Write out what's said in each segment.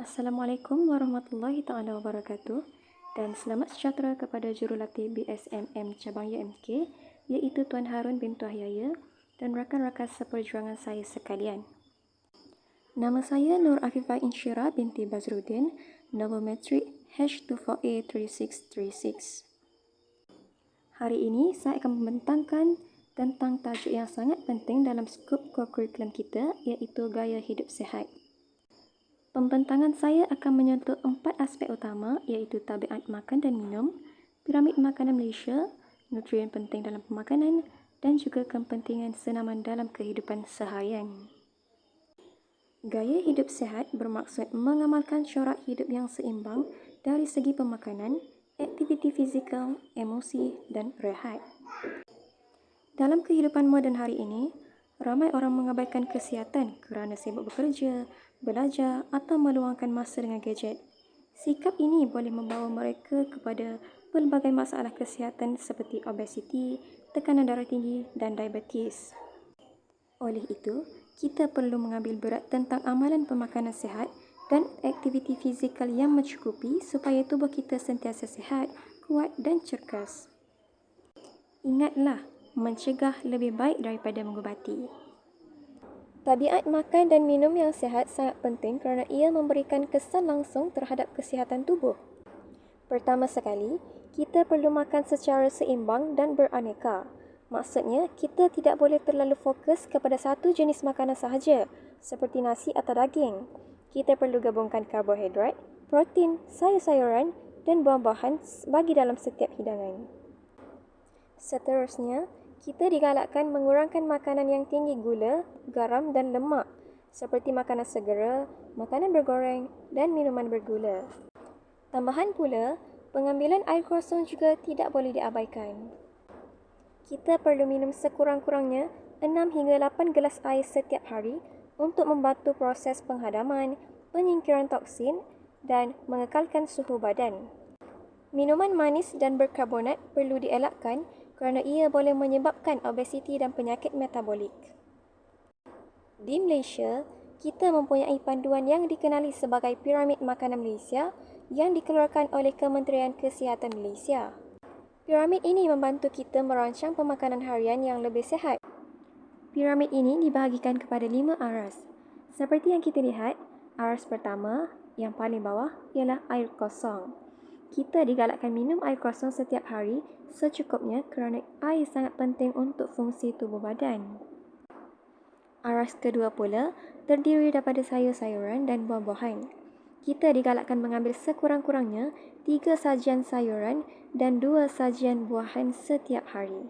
Assalamualaikum warahmatullahi taala wabarakatuh dan selamat sejahtera kepada jurulatih BSMM cabang UMK iaitu Tuan Harun bin Tuahyaya dan rakan-rakan seperjuangan saya sekalian. Nama saya Nur Afifah Insyira binti Bazrudin, nombor metrik H24A3636. Hari ini saya akan membentangkan tentang tajuk yang sangat penting dalam skop kurikulum kita iaitu gaya hidup sihat. Pembentangan saya akan menyentuh empat aspek utama iaitu tabiat makan dan minum, piramid makanan Malaysia, nutrien penting dalam pemakanan dan juga kepentingan senaman dalam kehidupan seharian. Gaya hidup sihat bermaksud mengamalkan corak hidup yang seimbang dari segi pemakanan, aktiviti fizikal, emosi dan rehat. Dalam kehidupan moden hari ini, ramai orang mengabaikan kesihatan kerana sibuk bekerja, belajar atau meluangkan masa dengan gadget. Sikap ini boleh membawa mereka kepada pelbagai masalah kesihatan seperti obesiti, tekanan darah tinggi dan diabetes. Oleh itu, kita perlu mengambil berat tentang amalan pemakanan sihat dan aktiviti fizikal yang mencukupi supaya tubuh kita sentiasa sihat, kuat dan cergas. Ingatlah, mencegah lebih baik daripada mengubati. Tabiat makan dan minum yang sihat sangat penting kerana ia memberikan kesan langsung terhadap kesihatan tubuh. Pertama sekali, kita perlu makan secara seimbang dan beraneka. Maksudnya, kita tidak boleh terlalu fokus kepada satu jenis makanan sahaja, seperti nasi atau daging. Kita perlu gabungkan karbohidrat, protein, sayur-sayuran dan buah-buahan bagi dalam setiap hidangan. Seterusnya, kita digalakkan mengurangkan makanan yang tinggi gula, garam dan lemak seperti makanan segera, makanan bergoreng dan minuman bergula. Tambahan pula, pengambilan air kosong juga tidak boleh diabaikan. Kita perlu minum sekurang-kurangnya 6 hingga 8 gelas air setiap hari untuk membantu proses penghadaman, penyingkiran toksin dan mengekalkan suhu badan. Minuman manis dan berkarbonat perlu dielakkan kerana ia boleh menyebabkan obesiti dan penyakit metabolik. Di Malaysia, kita mempunyai panduan yang dikenali sebagai Piramid Makanan Malaysia yang dikeluarkan oleh Kementerian Kesihatan Malaysia. Piramid ini membantu kita merancang pemakanan harian yang lebih sihat. Piramid ini dibahagikan kepada lima aras. Seperti yang kita lihat, aras pertama yang paling bawah ialah air kosong. Kita digalakkan minum air kosong setiap hari secukupnya kerana air sangat penting untuk fungsi tubuh badan. Aras kedua pula terdiri daripada sayur-sayuran dan buah-buahan. Kita digalakkan mengambil sekurang-kurangnya tiga sajian sayuran dan dua sajian buahan setiap hari.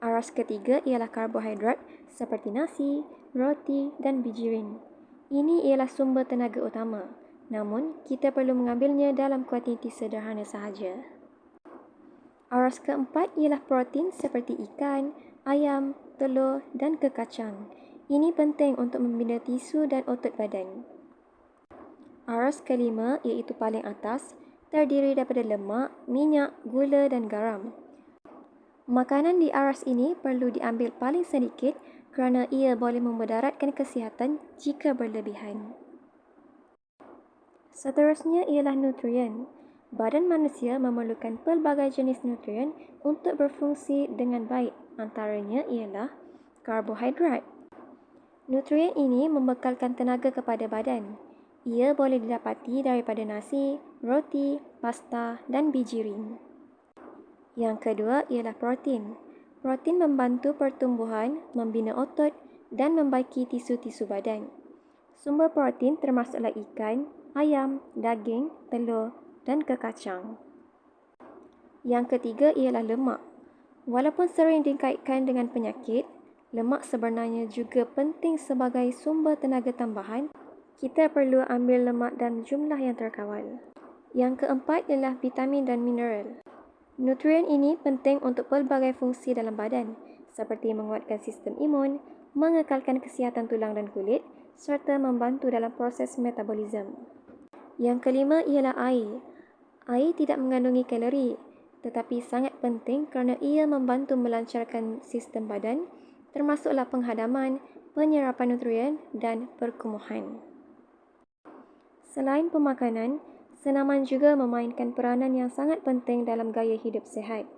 Aras ketiga ialah karbohidrat seperti nasi, roti dan bijirin. Ini ialah sumber tenaga utama. Namun, kita perlu mengambilnya dalam kuantiti sederhana sahaja. Aras keempat ialah protein seperti ikan, ayam, telur dan kekacang. Ini penting untuk membina tisu dan otot badan. Aras kelima iaitu paling atas terdiri daripada lemak, minyak, gula dan garam. Makanan di aras ini perlu diambil paling sedikit kerana ia boleh memudaratkan kesihatan jika berlebihan. Seterusnya ialah nutrien. Badan manusia memerlukan pelbagai jenis nutrien untuk berfungsi dengan baik. Antaranya ialah karbohidrat. Nutrien ini membekalkan tenaga kepada badan. Ia boleh didapati daripada nasi, roti, pasta dan biji ring. Yang kedua ialah protein. Protein membantu pertumbuhan, membina otot dan membaiki tisu-tisu badan. Sumber protein termasuklah ikan, ayam, daging, telur dan kekacang. Yang ketiga ialah lemak. Walaupun sering dikaitkan dengan penyakit, lemak sebenarnya juga penting sebagai sumber tenaga tambahan. Kita perlu ambil lemak dalam jumlah yang terkawal. Yang keempat ialah vitamin dan mineral. Nutrien ini penting untuk pelbagai fungsi dalam badan, seperti menguatkan sistem imun, mengekalkan kesihatan tulang dan kulit, serta membantu dalam proses metabolisme. Yang kelima ialah air. Air tidak mengandungi kalori tetapi sangat penting kerana ia membantu melancarkan sistem badan termasuklah penghadaman, penyerapan nutrien dan perkumuhan. Selain pemakanan, senaman juga memainkan peranan yang sangat penting dalam gaya hidup sihat.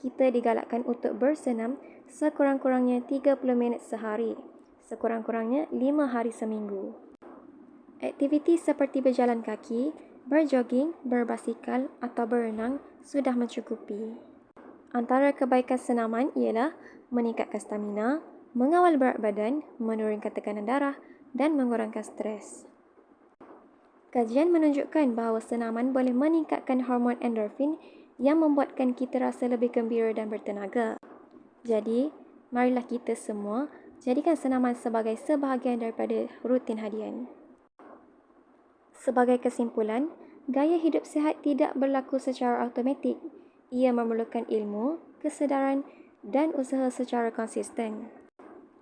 Kita digalakkan untuk bersenam sekurang-kurangnya 30 minit sehari, sekurang-kurangnya 5 hari seminggu. Aktiviti seperti berjalan kaki, berjoging, berbasikal atau berenang sudah mencukupi. Antara kebaikan senaman ialah meningkatkan stamina, mengawal berat badan, menurunkan tekanan darah dan mengurangkan stres. Kajian menunjukkan bahawa senaman boleh meningkatkan hormon endorfin yang membuatkan kita rasa lebih gembira dan bertenaga. Jadi, marilah kita semua jadikan senaman sebagai sebahagian daripada rutin harian. Sebagai kesimpulan, gaya hidup sihat tidak berlaku secara automatik. Ia memerlukan ilmu, kesedaran dan usaha secara konsisten.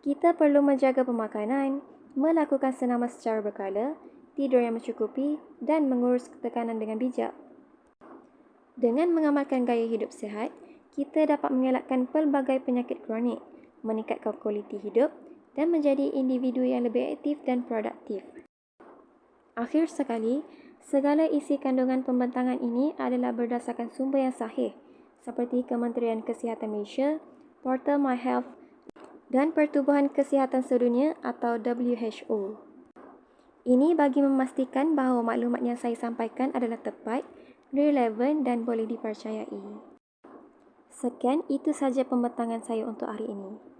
Kita perlu menjaga pemakanan, melakukan senaman secara berkala, tidur yang mencukupi dan mengurus tekanan dengan bijak. Dengan mengamalkan gaya hidup sihat, kita dapat mengelakkan pelbagai penyakit kronik, meningkatkan kualiti hidup dan menjadi individu yang lebih aktif dan produktif. Akhir sekali, segala isi kandungan pembentangan ini adalah berdasarkan sumber yang sahih seperti Kementerian Kesihatan Malaysia, Portal My Health dan Pertubuhan Kesihatan Sedunia atau WHO. Ini bagi memastikan bahawa maklumat yang saya sampaikan adalah tepat, relevan dan boleh dipercayai. Sekian, itu saja pembentangan saya untuk hari ini.